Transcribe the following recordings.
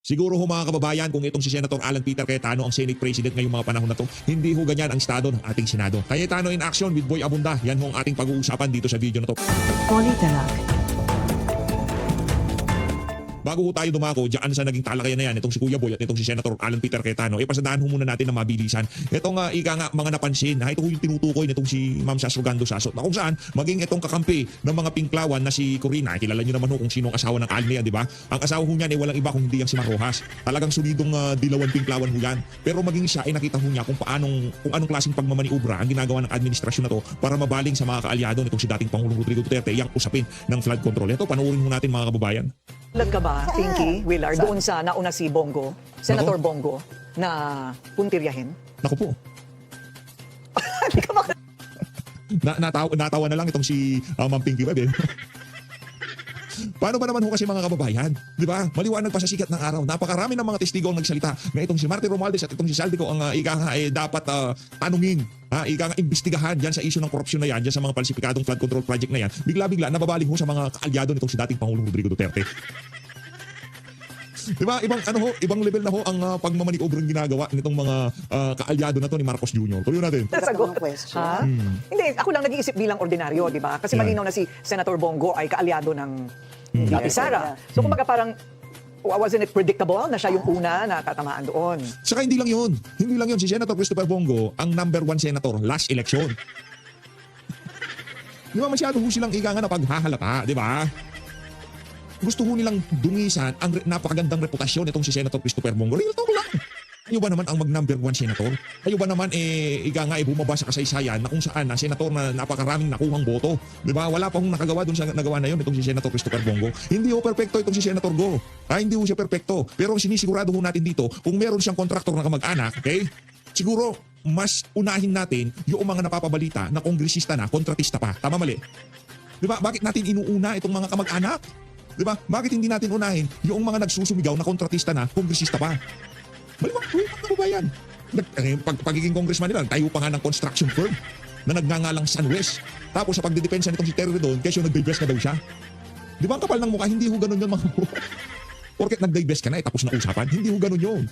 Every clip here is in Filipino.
Siguro ho mga kababayan, kung itong si Senator Alan Peter Cayetano ang Senate President ngayong mga panahon na to, hindi ho ganyan ang estado ng ating Senado. Cayetano in action with Boy Abunda. Yan ho ang ating pag-uusapan dito sa video na to. Oli Talak. Bago ho tayo dumako diyan sa naging talakayan na yan, itong si Kuya Boy at itong si Senator Alan Peter Cayetano, eh pasadaan ho muna natin na mabilisan. Itong uh, ika nga mga napansin, ha, ito ho yung tinutukoy nitong si Ma'am Sasrogando Saso. Na kung saan, maging itong kakampi ng mga pinklawan na si Corina, kilala nyo naman ho kung sino ang asawa ng Alme yan, di ba? Ang asawa ho niyan ay walang iba kung hindi yang si Marojas. Talagang solidong uh, dilawan pinklawan ho yan. Pero maging siya ay nakita ho niya kung paanong kung anong klaseng pagmamaniubra ang ginagawa ng administrasyon na to para mabaling sa mga kaalyado nitong si dating Pangulong Rodrigo Duterte yang usapin ng flood control. Ito, panoorin ho natin mga kababayan. Lag ka ba, Pinky, Willard, doon sa nauna si Bongo, Senator Bongo, na puntiryahin? Naku po, Hindi ka maka- na, natawa, natawa na lang itong si uh, Ma'am Pinky Web eh. Paano ba naman ho kasi mga kababayan? Di ba? Maliwanag pa sa sikat ng araw. Napakarami ng mga testigo ang nagsalita na itong si Martin Romualdez at itong si Saldico ang uh, ika nga eh, dapat uh, tanungin. Ha, ika nga imbestigahan dyan sa issue ng korupsyon na yan, dyan sa mga palsipikadong flood control project na yan. Bigla-bigla nababaling ho sa mga kaalyado nitong si dating Pangulong Rodrigo Duterte. Di ba? Ibang ano ho, ibang level na ho ang uh, pagmamaniobra ginagawa nitong mga uh, kaalyado na to ni Marcos Jr. Tuloy natin. Sagot. Tatanong question. Ha? Hindi, ako lang nag-iisip bilang ordinaryo, di ba? Kasi Yeah. malinaw na si Senator Bongo ay kaalyado ng Mm. VP Sara. So kumbaga parang, wasn't it predictable na siya yung una na tatamaan doon? Saka hindi lang yun. Hindi lang yun. Si Senator Christopher Bongo, ang number one senator last election. Di ba masyado ho silang ika nga na paghahalata, di ba? Gusto ho nilang dungisan ang re- napakagandang reputasyon itong si Senator Christopher Bongo. Real talk lang. Kayo ba naman ang mag-number one senator? Kayo ba naman eh, ika nga eh, bumaba sa kasaysayan na kung saan na senator na napakaraming nakuhang boto? Di ba? Wala pa hong nakagawa dun sa nagawa na yun itong si Senator Christopher Bongo. Hindi ho perfecto itong si Senator Go. Ah, hindi ho siya perfecto. Pero ang sinisigurado ho natin dito, kung meron siyang kontraktor na kamag-anak, okay? Siguro, mas unahin natin yung mga napapabalita na kongresista na, kontratista pa. Tama mali? Di ba? Bakit natin inuuna itong mga kamag-anak? Di ba? Bakit hindi natin unahin yung mga nagsusumigaw na kontratista na, kongresista pa? Malimang mga kababayan. Nag, eh, pag, pagiging congressman nila, tayo pa nga ng construction firm na nagngangalang Sunwest. Tapos sa pagdidepensa nitong si Terry doon, kesyo nag-divest na daw siya. Di ba ang kapal ng mukha? Hindi ho ganun yun mga Porket nag-divest ka na, eh, tapos na usapan. Hindi ho ganun yun.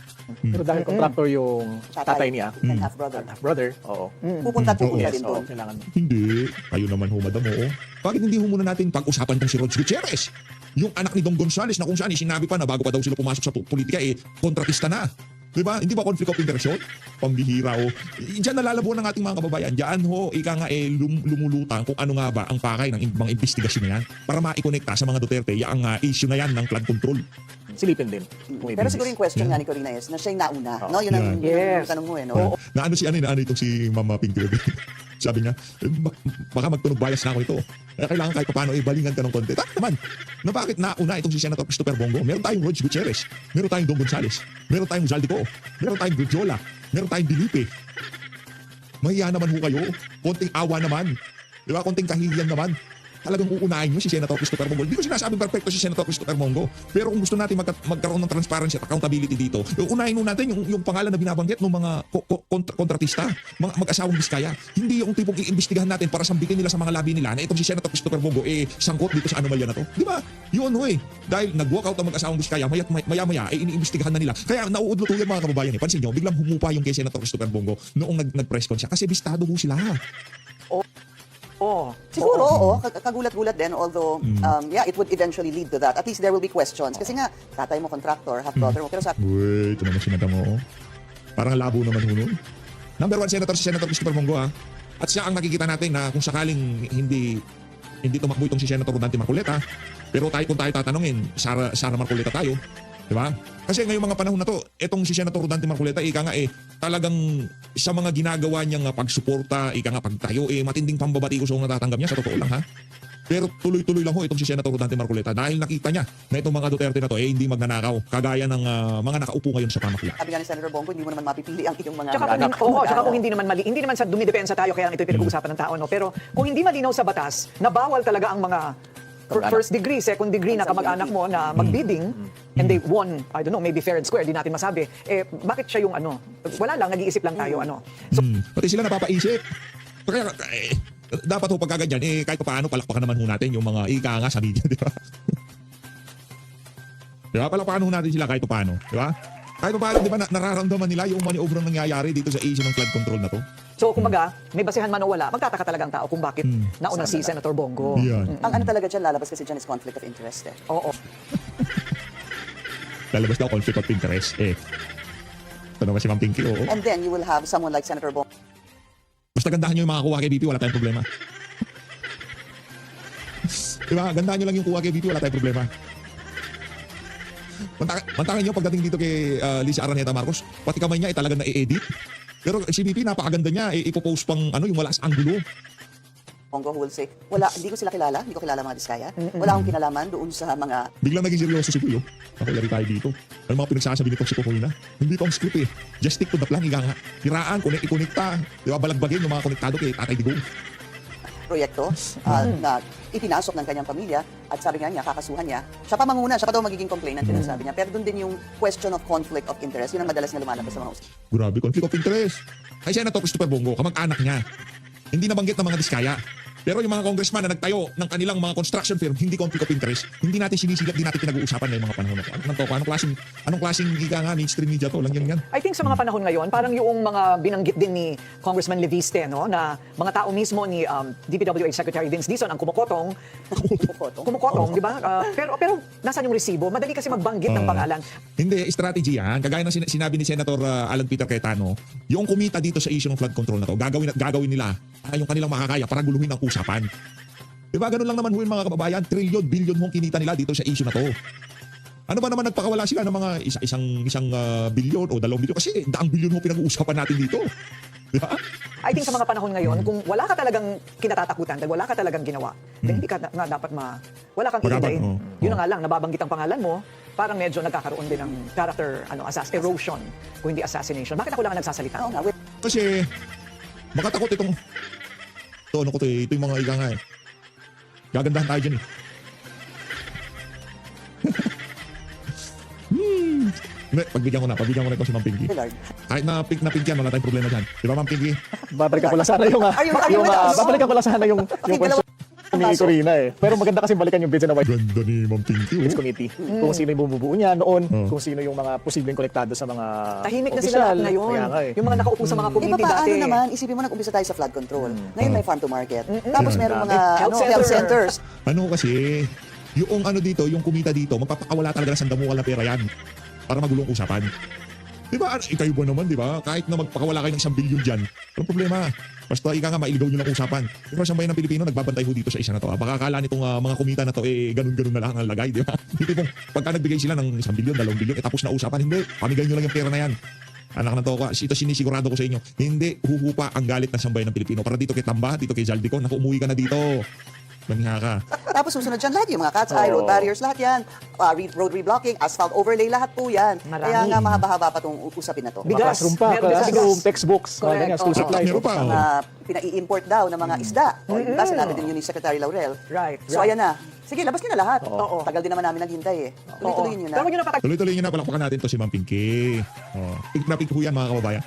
Pero dahil contractor yung tatay niya, And half brother. brother, oo. Pupunta at pupunta Yes, din oo, doon. kailangan. Hindi. Kayo naman ho, madam, oo. Bakit hindi ho muna natin pag-usapan tong si Rods Gutierrez? Yung anak ni Dong Gonzales na kung saan eh, sinabi pa na bago pa daw sila pumasok sa pu- politika, eh, kontratista na. Di ba? Hindi ba conflict of interest? Pambihira ho. Diyan nalalabo ng ating mga kababayan. Diyan ho, ika nga eh, lum- lumulutang kung ano nga ba ang pakay ng mga investigasyon na yan para maikonekta sa mga Duterte yung ah, issue na yan ng flood control. Silipin din. Kung Pero siguro yung question Yeah. nga ni Corina is na siya yung nauna. Oh. No, yun ang, Yeah. yun ang Yes. tanong mo eh. No? Oo. Na ano si ano, na ano itong si Mama Pink Baby. Sabi niya, eh, bak- baka magtunog bias na ako ito. Kaya kailangan kahit paano eh, balingan ka ng konti. Tama naman. Na bakit nauna itong si Senator Christopher Bongo? Meron tayong Roger Gutierrez. Meron tayong Dong Gonzales. Meron tayong Zaldico. Meron tayong Gurjola. Meron tayong Dilipe. Mahiya naman ho kayo. Konting awa naman. Di ba? Konting kahihiyan naman. Talagang uunahin nyo si Senator Christopher Bongo. Hindi ko sinasabing perfecto si Senator Christopher Bongo. Pero kung gusto natin magka- magkaroon ng transparency at accountability dito, unahin mo natin yung, yung pangalan na binabanggit ng mga ko- ko- kontra- kontratista, mga mag-asawang Biskaya. Hindi yung tipong iimbestigahan natin para sambitin nila sa mga labi nila na itong si Senator Christopher Bongo eh sangkot dito sa anomalya na to. Di ba? Yun ho eh. Dahil nag-walk out ang mag-asawang Biskaya, mayat maya-maya eh iniimbestigahan na nila. Kaya nauudlo yan mga kababayan eh. Pansin nyo, biglang humupa yung kay Senator Christopher Bongo noong nag- nag-press con siya kasi bistado ho sila. Oh. Siguro, Oo. oo. kag- Kagulat-gulat din. Although, um, yeah, it would eventually lead to that. At least there will be questions. Kasi nga, tatay mo contractor, half brother mo. Pero sa Wait, ito naman si Madam Oo. Parang labo naman ho nun. Number one senator si Senator Christopher Bongo ha. At siya ang nakikita natin na kung sakaling hindi hindi tumakbo itong si Senator Dante Marcoleta, pero tayo kung tayo tatanungin, Sara, Sara Marcoleta tayo, di ba? Kasi ngayong mga panahon na to, itong si Senator Dante Marcoleta, ika nga eh, talagang sa mga ginagawa niyang ah, pagsuporta, ika nga pagtayo, eh, matinding pambabati ko sa natatanggap niya, sa totoo lang ha. Pero tuloy-tuloy lang ho itong si Senator Dante Marcoleta dahil nakita niya na itong mga Duterte na to eh hindi magnanakaw kagaya ng ah, mga nakaupo ngayon sa pamakla. sabi nga ni Senator Bongo, hindi mo naman mapipili ang iyong mga Tsaka kung, anak. oo, tsaka kung hindi naman mali, hindi naman sa dumidepensa tayo kaya ito pinag-uusapan ng tao, no? Pero kung hindi malinaw sa batas, na bawal talaga ang mga. First degree, second degree na kamag-anak mo na magbidding and they won, I don't know, maybe fair and square, di natin masabi. Eh, bakit siya yung ano? Wala lang, nag-iisip lang tayo, ano? So, Hmm. Pati sila napapaisip. Kaya eh, dapat ho pagkaganyan, eh kahit pa paano palakpakan naman ho natin yung mga ika nga sa media, di ba? Di ba? Palakpakan ho natin sila kahit paano. Di ba? Kahit paano, di ba, na- nararamdaman nila yung maneuver na nangyayari dito sa issue ng flood control na to. So, kumbaga, may basihan man o wala, magtataka talaga ang tao kung bakit nauna si Senator Bongo. Yan. Ang ano talaga dyan, lalabas kasi dyan is conflict of interest eh. Oo. Lalabas daw conflict of interest. Eh. Ito naman si Ma'am Pinky, oo. And then you will have someone like Senator Bong Basta gandahan nyo yung mga kuha kay BP, wala tayong problema. diba? Gandahan nyo lang yung kuha kay BP, wala tayong problema. Mantaka, mantakin nyo pagdating dito kay uh, Lisa Araneta Marcos, pati kamay niya ay talagang na-edit. Pero si BP, napakaganda niya, eh, ipopost pang ano, yung wala sa angulo. Bongo who will say, wala, hindi ko sila kilala, hindi ko kilala mga diskaya. Wala akong kinalaman doon sa mga Biglang naging seryoso si Puyo. Ako lari tayo dito. Ano mga pinagsasabi nito si Puyo na? Hindi to ang script eh. Just stick to the plan, ika nga. Tiraan, kunik, ikonekta. Di ba, balagbagin yung mga konektado kay Tatay Digong. Proyekto ah, na ipinasok ng kanyang pamilya at sabi nga niya, kakasuhan niya. Siya pa manguna, siya pa daw magiging complainant, mm sabi niya. Pero doon din yung question of conflict of interest. Yun ang madalas na lumalabas sa mga usap. Grabe, conflict of interest. Kay Senator Christopher Bongo, kamag-anak niya. Hindi nabanggit ng mga diskaya. Pero yung mga congressman na nagtayo ng kanilang mga construction firm, hindi conflict of interest. Hindi natin sinisilap, hindi natin pinag-uusapan na yung mga panahon na to. Anong to? Anong klaseng, anong klaseng ika nga, mainstream media to? Lang yan yan. I think sa mga panahon ngayon, parang yung mga binanggit din ni Congressman Leviste, no, na mga tao mismo ni um, DPWH Secretary Vince Dizon ang kumukotong, Kumukotong. kumukotong, di ba? Ah, pero pero nasaan yung resibo? Madali kasi magbanggit ng Ah. pangalan. Hindi, strategy yan. Kagaya ng sin- sinabi ni Senator uh, Alan Peter Cayetano, yung kumita dito sa issue ng flood control na to, gagawin at gagawin nila ah, yung kanilang makakaya para guluhin ang usapan. Di ba? Ganun lang naman ho yung mga kababayan. Trillion, billion hong kinita nila dito sa issue na to. Ano ba naman nagpakawala sila ng mga isa, isang isang ah, bilyon o dalawang bilyon? Kasi daang bilyon ho pinag-uusapan natin dito. Di ba? I think sa mga panahon Hmm. ngayon, kung wala ka talagang kinatatakutan, dahil wala ka talagang ginawa, then hindi ka na, nga dapat ma... Wala kang iindayin. oo. Yun na Oo. nga lang, nababanggit ang pangalan mo, parang medyo nagkakaroon din ng character ano assass erosion, kung hindi assassination. Bakit ako lang ang nagsasalita? With Kasi makatakot itong ito, ano ko to eh, ito yung mga ika nga eh. Gagandahan tayo dyan eh. hmm. Pagbigyan ko na, pagbigyan ko na ito si Ma'am Pinky. Kahit na pink na pink yan, wala tayong problema dyan. Di ba Ma'am Pinky? Babalikan ko lang sana yung, ah, are you yung, with ah, us? babalikan ko lang sana yung, yung question ni. Corina eh. Pero maganda kasi balikan yung na White Ganda ni Ma'am Pinky. House Oh. Committee. Kung sino yung bumubuo niya noon, Oh. kung sino yung mga posibleng konektado sa mga Tahimik na sila lahat ngayon. Kaya nga eh. Yung mga nakaupo sa mga Eh, committee paano dati. naman, isipin mo nag-umpisa tayo sa flood control. Ngayon may farm to market. Tapos Mm. meron Dami. mga Health ano, health center. centers. Ano kasi, yung ano dito, yung kumita dito, magpapakawala talaga ng sandamugal na pera yan para magulong usapan. Di ba? Ano, Ikayo ba naman, di ba? Kahit na magpakawala kayo ng isang bilyon dyan, walang problema. Basta ika nga, mailigaw nyo lang usapan. Pero sa bayan ng Pilipino, nagbabantay ho dito sa isa na to. ah. Baka akala nitong ah, mga kumita na to, eh, ganun-ganun na lang ang lagay, di ba? Hindi pong, pagka nagbigay sila ng isang bilyon, dalawang bilyon, eh, tapos na usapan. Hindi, pamigay nyo lang yung pera na yan. Anak ng toka, ito sinisigurado ko sa inyo. Hindi huhupa ang galit ng sambayan ng Pilipino. Para dito kay Tamba, dito kay Jaldico, naku, umuwi ka na dito. Maniha ka. Tapos susunod dyan lahat yung mga cat's eye, road barriers, lahat yan. Re- road reblocking, asphalt overlay, lahat po yan. Marami. Kaya nga mahaba-haba pa itong usapin na to. Bigas. classroom pa, Meron bigas. classroom, textbooks, mga Correct. ganyan, school Oo. supplies. Meron pa, oh. Mga pinai-import daw ng mga isda. O, diba, sinabi din yun ni Secretary Laurel. Right, So, right. ayan na. Sige, labas niyo na lahat. Oo. Tagal din naman namin naghintay eh. Tuloy-tuloy niyo na. Huwag nyo na Tuloy-tuloy nyo na, palakpakan natin to si Ma'am Pinky. Oh. Pink na pink ho yan, mga kababayan.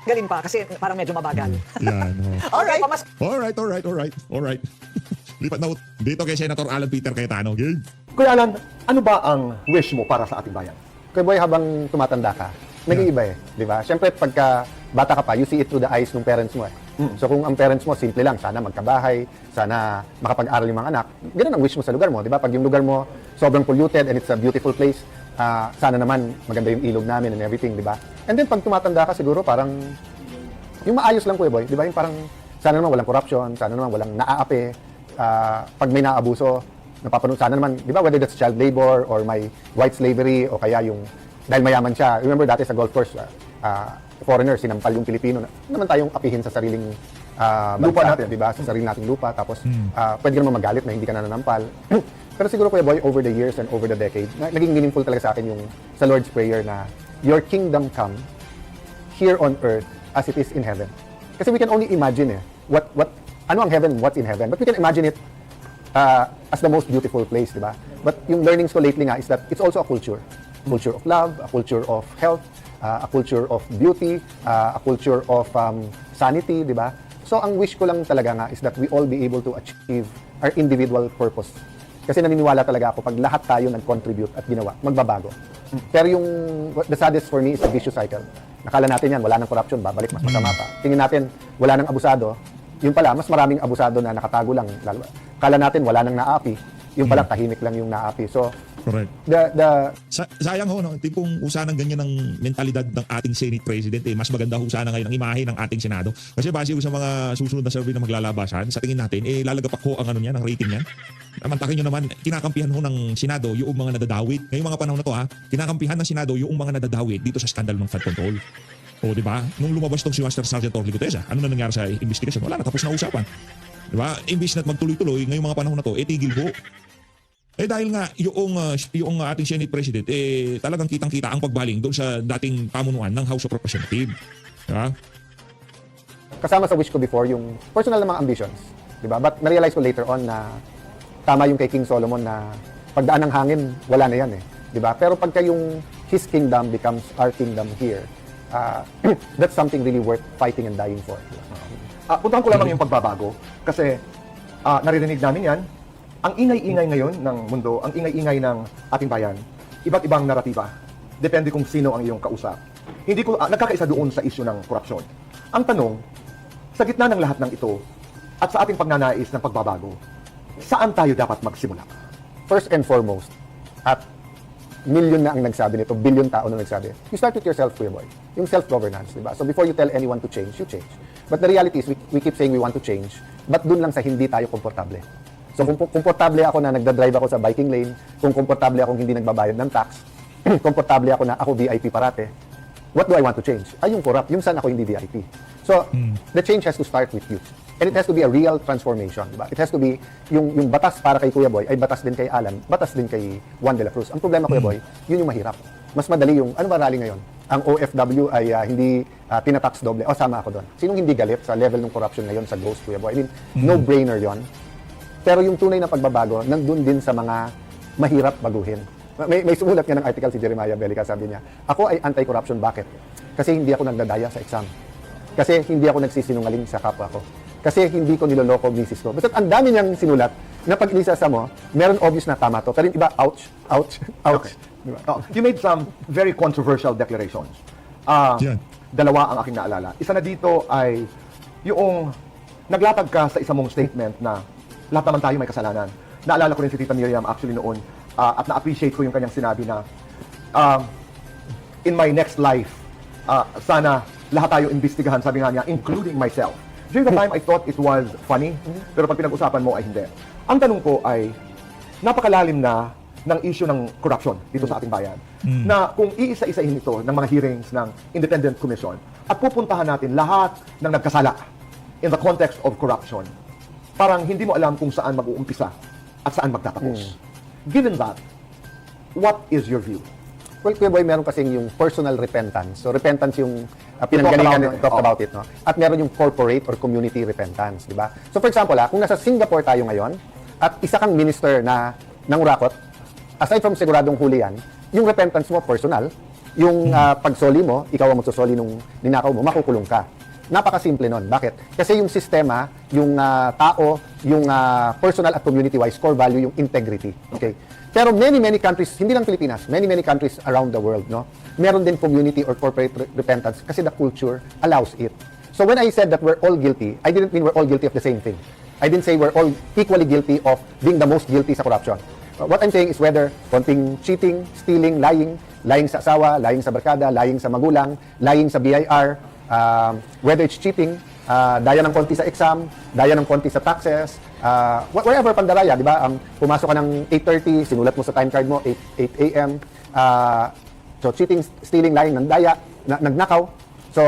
patagalin pa kasi parang medyo mabagal. Yan. Oh. Alright. Okay, pamas- Alright, alright, alright, alright. Lipat na dito kay Senator Alan Peter Cayetano. Game. Kuya Alan, ano ba ang wish mo para sa ating bayan? Kuya Boy, habang tumatanda ka, nag-iiba eh, di ba? Siyempre, pagka bata ka pa, you see it through the eyes ng parents mo eh. So kung ang parents mo, simple lang, sana magkabahay, sana makapag-aral yung mga anak, ganun ang wish mo sa lugar mo, di ba? Pag yung lugar mo sobrang polluted and it's a beautiful place, ah, sana naman maganda yung ilog namin and everything, di ba? And then pag tumatanda ka, siguro parang yung maayos lang, Kuya Boy, di ba? Yung parang, sana naman walang corruption, sana naman walang naaapi, ah, pag may naabuso, napapanood, sana naman, di ba, whether that's child labor or may white slavery o kaya yung, dahil mayaman siya. Remember dati sa golf course, ah, ah, foreigner, sinampal yung Pilipino, na naman tayong apihin sa sariling ah, lupa natin, di ba? Sa sarili nating lupa, tapos ah, pwede ka naman magalit na hindi ka na nanampal. Pero siguro, Kuya Boy, over the years and over the decade, na- naging meaningful talaga sa akin yung sa Lord's Prayer na, Your kingdom come, here on earth as it is in heaven. Kasi we can only imagine eh, what, what, ano ang heaven, what's in heaven. But we can imagine it uh, as the most beautiful place, di ba? But yung learnings ko lately nga is that it's also a culture. Culture of love, a culture of health, uh, a culture of beauty, uh, a culture of um, sanity, di ba? So ang wish ko lang talaga nga is that we all be able to achieve our individual purpose Kasi naniniwala talaga ako pag lahat tayo nag-contribute at ginawa, magbabago. Pero yung the saddest for me is the vicious cycle. Nakala natin yan, wala nang corruption, babalik mas masama pa. Tingin natin, wala nang abusado. Yung pala, mas maraming abusado na nakatago lang. Lalo, kala natin, wala nang naapi. Yung pala, tahimik lang yung naapi. So, Correct. the, the, Sa, sayang ho, no? tipong usanang ganyan ng mentalidad ng ating Senate President. Eh. Mas maganda ho sana ngayon ang imahe ng ating Senado. Kasi base sa mga susunod na survey na maglalabasan, sa tingin natin, eh, lalagapak ho ang ano niyan, ang rating niyan. Samantakin nyo naman, kinakampihan ho ng Senado yung mga nadadawit. Ngayong mga panahon na to ha, kinakampihan ng Senado yung mga nadadawit dito sa skandal ng flood control. O, di ba? Nung lumabas tong si Master Sergeant Orly Gutesa, ano na nangyari sa investigation? Wala na, tapos na usapan. Di ba? Imbis na magtuloy-tuloy, ngayong mga panahon na to, eh, tigil ho. Eh dahil nga yung uh, yung ating Senate President eh talagang kitang-kita ang pagbaling doon sa dating pamunuan ng House of Representatives. Diba? kasama sa wish ko before yung personal na mga ambitions. Di ba? But na-realize ko later on na tama yung kay King Solomon na pagdaan ng hangin, wala na yan eh. Di ba? Pero pagka yung his kingdom becomes our kingdom here, uh, that's something really worth fighting and dying for. Ah, puntahan ko lamang yung pagbabago kasi ah, naririnig namin yan. Ang ingay-ingay ngayon ng mundo, ang ingay-ingay ng ating bayan, iba't ibang naratiba. Depende kung sino ang iyong kausap. Hindi ko ah, nagkakaisa doon sa isyu ng korupsyon. Ang tanong, sa gitna ng lahat ng ito at sa ating pagnanais ng pagbabago, saan tayo dapat magsimula? First and foremost, at million na ang nagsabi nito, billion tao na nagsabi, you start with yourself, Kuya Boy. Yung self-governance, di ba? So before you tell anyone to change, you change. But the reality is, we, we keep saying we want to change, but dun lang sa hindi tayo komportable. So kung komportable ako na nagda-drive ako sa biking lane, kung komportable akong hindi nagbabayad ng tax, komportable ako na ako VIP parate, what do I want to change? Ay, yung corrupt, yung saan ako hindi VIP. So, the change has to start with you. And it has to be a real transformation. Diba? It has to be, yung, yung batas para kay Kuya Boy, ay batas din kay Alan, batas din kay Juan de la Cruz. Ang problema, Kuya Boy, yun yung mahirap. Mas madali yung, ano ba rally ngayon? Ang OFW ay ah, hindi uh, tinatax doble. O, sama ako doon. Sinong hindi galit sa level ng corruption ngayon sa Ghost, Kuya Boy? I mean, no-brainer yon. Pero yung tunay na pagbabago, nandun din sa mga mahirap baguhin. May, may sumulat nga ng article si Jeremiah Belica, sabi niya, ako ay anti-corruption. Bakit? Kasi hindi ako nagdadaya sa exam. Kasi hindi ako nagsisinungaling sa kapwa ko. Kasi hindi ko niloloko ang misis ko. Basta ang dami niyang sinulat na pag inisasa mo, meron obvious na tama to. Pero yung iba, ouch, ouch, ouch. Di ba? Oh, you made some very controversial declarations. Ah, Yan. dalawa ang aking naalala. Isa na dito ay yung naglatag ka sa isang mong statement na lahat naman tayo may kasalanan. Naalala ko rin si Tita Miriam actually noon ah, at na-appreciate ko yung kanyang sinabi na um, in my next life, ah, sana lahat tayo imbestigahan, sabi nga niya, including myself. During the time, I thought it was funny, pero pag pinag-usapan mo ay hindi. Ang tanong ko ay, napakalalim na ng issue ng corruption dito sa ating bayan. Na kung iisa-isahin ito ng mga hearings ng Independent Commission at pupuntahan natin lahat ng nagkasala in the context of corruption, parang hindi mo alam kung saan mag-uumpisa at saan magtatapos. Given that, what is your view? Well, Kuya Boy, meron kasing yung personal repentance. So, repentance yung uh, pinanggalingan, it. talked Oh. about it, no? At meron yung corporate or community repentance, di ba? So, for example, ah, kung nasa Singapore tayo ngayon, at isa kang minister na nangurakot, aside from siguradong huli yan, yung repentance mo personal, yung ah, pagsoli mo, ikaw ang magsusoli nung ninakaw mo, makukulong ka. Napakasimple nun. Bakit? Kasi yung sistema, yung ah, tao, yung ah, personal at community-wise core value, yung integrity. Okay? Pero many, many countries, hindi lang Pilipinas, many, many countries around the world, no? Meron din community or corporate re- repentance kasi the culture allows it. So when I said that we're all guilty, I didn't mean we're all guilty of the same thing. I didn't say we're all equally guilty of being the most guilty sa corruption. Uh, What I'm saying is whether konting cheating, stealing, lying, lying sa asawa, lying sa barkada, lying sa magulang, lying sa BIR, um, whether it's cheating, uh, daya ng konti sa exam, daya ng konti sa taxes, uh, wh- wherever pandaraya, di ba? Um, pumasok ka ng 8.30, sinulat mo sa time card mo, 8, 8 a.m., uh, so cheating, stealing, lying, ng daya, na, nagnakaw. So,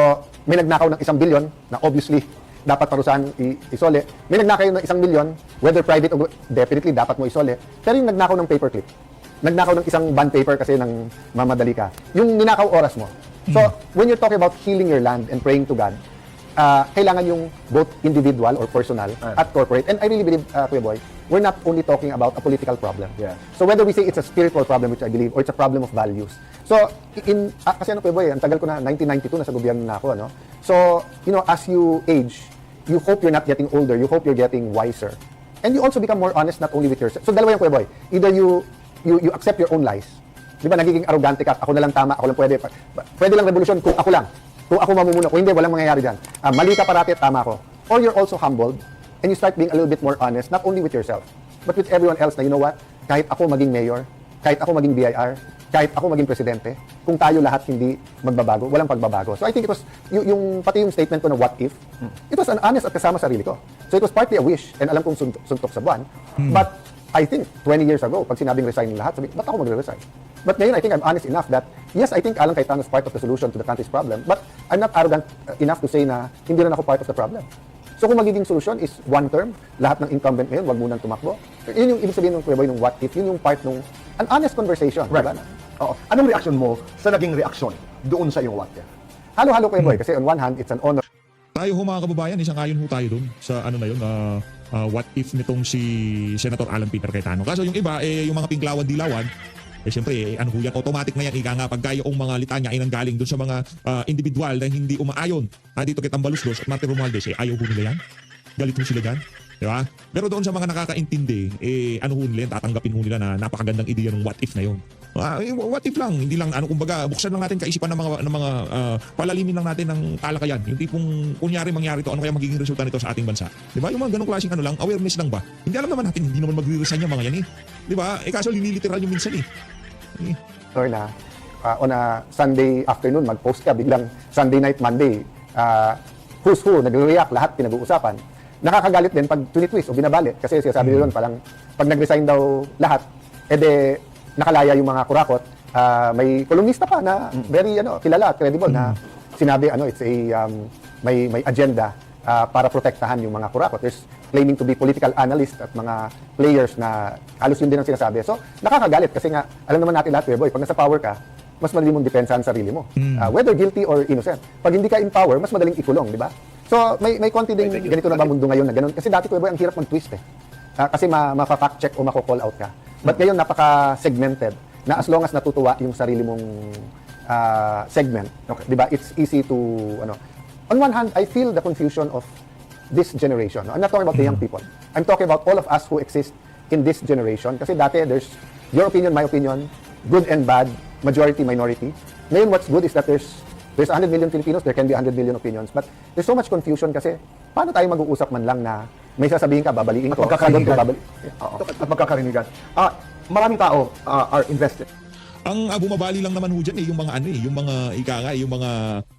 may nagnakaw ng isang bilyon na obviously dapat parusahan i- isole. May nagnakaw ng isang milyon, whether private o definitely dapat mo isole. Pero yung nagnakaw ng paperclip, nagnakaw ng isang bond paper kasi nang mamadali ka, yung ninakaw oras mo. So, when you're talking about healing your land and praying to God, ah, kailangan yung both individual or personal at corporate. And I really believe, uh, Kuya Boy, we're not only talking about a political problem. Yeah. So whether we say it's a spiritual problem, which I believe, or it's a problem of values. So, in, ah, kasi ano Kuya Boy, ang tagal ko na, 1992, nasa gobyerno na ako, ano? So, you know, as you age, you hope you're not getting older, you hope you're getting wiser. And you also become more honest not only with yourself. So dalawa yung Kuya Boy. Either you, you, you accept your own lies. Di ba, nagiging arrogante ka. Ako na lang tama, ako lang pwede. Pwede lang revolusyon kung ako lang. Kung ako mamumuno. Kung hindi, walang mangyayari dyan. Ah, mali ka parati at tama ko. Or you're also humbled and you start being a little bit more honest, not only with yourself, but with everyone else na, you know what, kahit ako maging mayor, kahit ako maging BIR, kahit ako maging presidente, kung tayo lahat hindi magbabago, walang pagbabago. So I think it was, yung, yung pati yung statement ko na what if, it was an honest at kasama sarili ko. So it was partly a wish, and alam kong sunt- suntok sa buwan. But I think 20 years ago, pag sinabing resign lahat, sabi, ba't ako magre-resign? But ngayon, I think I'm honest enough that, yes, I think Alan Cayetano is part of the solution to the country's problem, but I'm not arrogant uh, enough to say na hindi rin ako part of the problem. So kung magiging solusyon is one term, lahat ng incumbent ngayon, wag munang tumakbo. Yun yung ibig sabihin ng Kuya Boy, ng what if, yun yung part ng an honest conversation. Right. Diba? Oo. Anong reaksyon mo sa naging reaksyon doon sa iyong what if? Halo-halo Kuya Boy, kasi on one hand, it's an honor Tayo ho mga kababayan, isang ayon ho tayo dun sa ano na yun, ah, ah, what if nitong si Senator Alan Peter Cayetano. Kaso yung iba, eh, yung mga pinglawan-dilawan, eh siyempre, eh, ano yan, automatic na yan, ika nga, pagka yung mga litanya ay nanggaling dun sa mga ah, individual na hindi umaayon ah, dito kay Tambaluslos at Martin Romualdez, eh, ayaw ho nila yan. Galit ho sila dyan. Di ba? Pero doon sa mga nakakaintindi, eh, ano ho nila tatanggapin ho nila na napakagandang ideya ng what if na yun. Ah, eh, what if lang, hindi lang ano kumbaga buksan lang natin kaisipan ng mga ng mga ah, palalimin lang natin ng talakayan. Yung tipong kunyari mangyari to, ano kaya magiging resulta nito sa ating bansa. 'Di ba? Yung mga ganung klaseng ano lang, awareness lang ba? Hindi alam naman natin, hindi naman magre-resign yung mga yan eh. 'Di ba? Eh kaso liniliteral yung minsan eh. Eh, or na uh, on a Sunday afternoon, mag-post ka, biglang Sunday night, Monday, uh, who's who, nagre-react, lahat pinag-uusapan. Nakakagalit din pag tunitwist o binabalit. Kasi sinasabi nila doon, parang pag nag-resign daw lahat, ede nakalaya yung mga kurakot. Ah, may kolumnista pa na very ano, kilala at credible na sinabi ano it's a um, may may agenda ah, para protektahan yung mga kurakot. There's claiming to be political analyst at mga players na halos yun din ang sinasabi. So, nakakagalit kasi nga, alam naman natin lahat, eh, boy, pag nasa power ka, mas madali mong depensa ang sarili mo. Ah, whether guilty or innocent. Pag hindi ka in power, mas madaling ikulong, di ba? So, may, may konti ding ganito na ba mundo ngayon na ganun? Kasi dati, Kuya Boy, ang hirap mag-twist eh. Ah, kasi ma, ma-fact check o mako-call out ka. But ngayon, napaka-segmented na as long as natutuwa yung sarili mong ah, segment, di ba, it's easy to, ano, on one hand, I feel the confusion of this generation. I'm not talking about the young people. I'm talking about all of us who exist in this generation. Kasi dati, there's your opinion, my opinion, good and bad, majority, minority. Ngayon, what's good is that there's there's 100 million Filipinos, there can be 100 million opinions. But there's so much confusion kasi paano tayo mag-uusap man lang na may sasabihin ka, babaliin At ko. magkakarinigan. sagot ko, babali- Oo. At magkakarinigan. Ah, maraming tao ah, are invested. ang ah, bumabali lang naman ho dyan eh, yung mga ano eh, yung mga ika nga, yung mga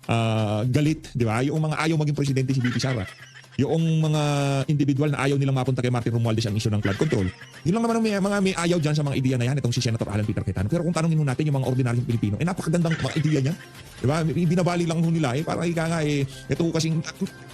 ah, galit, di ba? Yung mga ayaw maging presidente si BP Sara. Yung mga individual na ayaw nilang mapunta kay Martin Romualdez ang issue ng flood control. Yun lang naman may, mga may ayaw dyan sa mga ideya na yan, itong si Senator Alan Peter Cayetano. Pero kung tanongin ho natin yung mga ordinaryong Pilipino, eh napakagandang mga ideya niya. Di ba? Binabali lang ho nila eh, parang ika nga eh, ito kasing,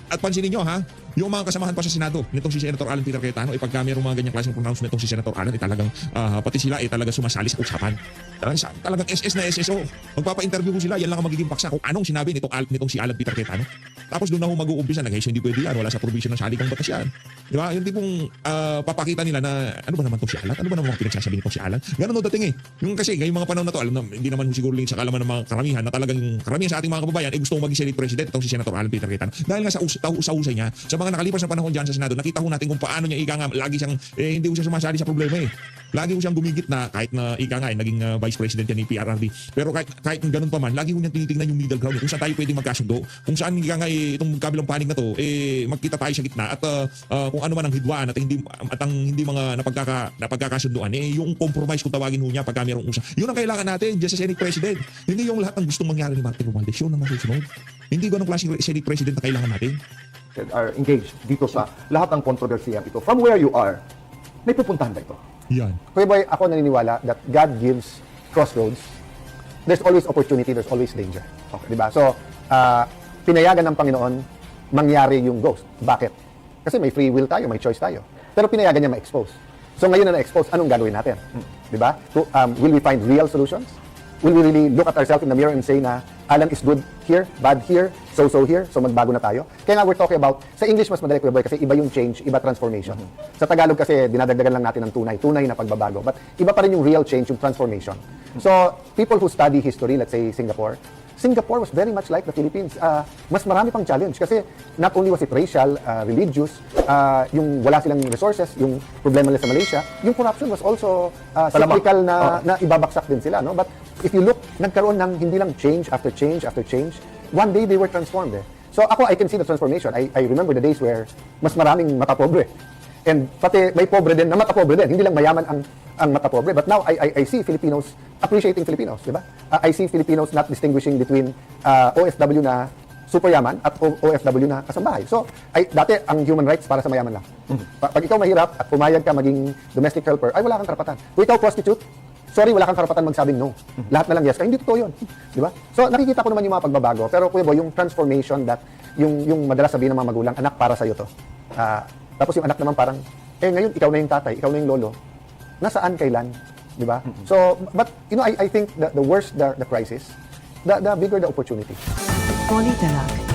at, pansinin nyo ha, yung mga kasamahan pa sa Senado, nitong si Senator Alan Peter Cayetano, eh pagka mayroong mga ganyang klaseng pronouncement itong si Senator Alan, eh talagang ah, pati sila eh talaga sumasali sa usapan. Talagang, talagang SS na SSO. Magpapa-interview ko sila, yan lang ang magiging paksa kung anong sinabi nitong, Al- nitong si Alan Peter Cayetano. Tapos doon na ho mag-uumpisa, nag hindi pwede yan, wala sa provision ng saligang batas yan. Di ba? Yung tipong ah, papakita nila na ano ba naman tong si Alan? Ano ba naman mga pinagsasabi nitong si Alan? Ganun ho dating eh. Yung kasi, ngayong mga panahon na to, alam na, hindi naman siguro lang sa kalaman ng mga karamihan na talagang karamihan sa ating mga kababayan ay gusto maging Senate President itong si Senator Alan Peter Cayetano. Dahil nga sa, usay niya, sa mga nakalipas na panahon dyan sa Senado, nakita ho natin kung paano niya ika lagi siyang, eh, hindi siya sumasali sa problema eh. Lagi ho siyang gumigit na kahit na ika nga, eh, naging ah, Vice President yan ni PRRD. Pero kahit, kahit ganun pa man, lagi ho niyang tinitingnan yung middle ground kung saan tayo pwedeng magkasundo. Kung saan ika nga eh, itong kabilang panig na to, eh, magkita tayo sa gitna at ah, ah, kung ano man ang hidwaan at hindi at ang hindi mga napagkaka napagkakasunduan eh yung compromise kung tawagin ho niya pagka mayroong usap. Yun ang kailangan natin diyan sa Senate President. Hindi yung lahat ng gustong mangyari ni Martin Romualdez yun ang masusunod. Hindi ganong klaseng Senate President na kailangan natin. are engaged dito sa lahat ng kontrobersiyang ito. From where you are, may pupuntahan ba ito? Yan. Kuya Boy, ako naniniwala that God gives crossroads. There's always opportunity, there's always danger. Okay. Di ba? So, ah, pinayagan ng Panginoon mangyari yung ghost. Bakit? Kasi may free will tayo, may choice tayo. Pero pinayagan niya ma-expose. So ngayon na na-expose, anong gagawin natin? Di ba? Um, will we find real solutions? Will we really look at ourselves in the mirror and say na Alan is good here, bad here, so-so here, so magbago na tayo? Kaya nga we're talking about, sa English mas madali Kuya Boy kasi iba yung change, iba transformation. Sa Tagalog kasi dinadagdagan lang natin ng tunay, tunay na pagbabago. But iba pa rin yung real change, yung transformation. So, people who study history, let's say Singapore, Singapore was very much like the Philippines. Ah, mas marami pang challenge kasi not only was it racial, ah, religious, ah, yung wala silang resources, yung problema nila sa Malaysia, yung corruption was also Talamak. cyclical na, na ibabaksak din sila. No? But if you look, nagkaroon ng hindi lang change after change after change, one day they were transformed. Eh. So ako, I can see the transformation. I, I remember the days where mas maraming matapobre. And pati may pobre din na matapobre din. Hindi lang mayaman ang ang matapobre. But now, I, I, I see Filipinos appreciating Filipinos, di ba? Uh, I see Filipinos not distinguishing between uh, OFW na super yaman at O- OFW na kasambahay. So, ay, dati ang human rights para sa mayaman lang. Pa- Pag ikaw mahirap at pumayag ka maging domestic helper, ay wala kang karapatan. Kung ikaw prostitute, sorry, wala kang karapatan magsabing no. Lahat na lang yes ka. Hindi totoo yun. Di ba? So, nakikita ko naman yung mga pagbabago. Pero Kuya Boy, yung transformation that, yung, yung madalas sabihin ng mga magulang, anak para sa'yo to. Ah, tapos yung anak naman parang, eh ngayon, ikaw na yung tatay, ikaw na yung lolo. Nasaan kailan? Di ba? So, but, you know, I, I think the, the worse the, the crisis, the, the bigger the opportunity. Polly Dalag.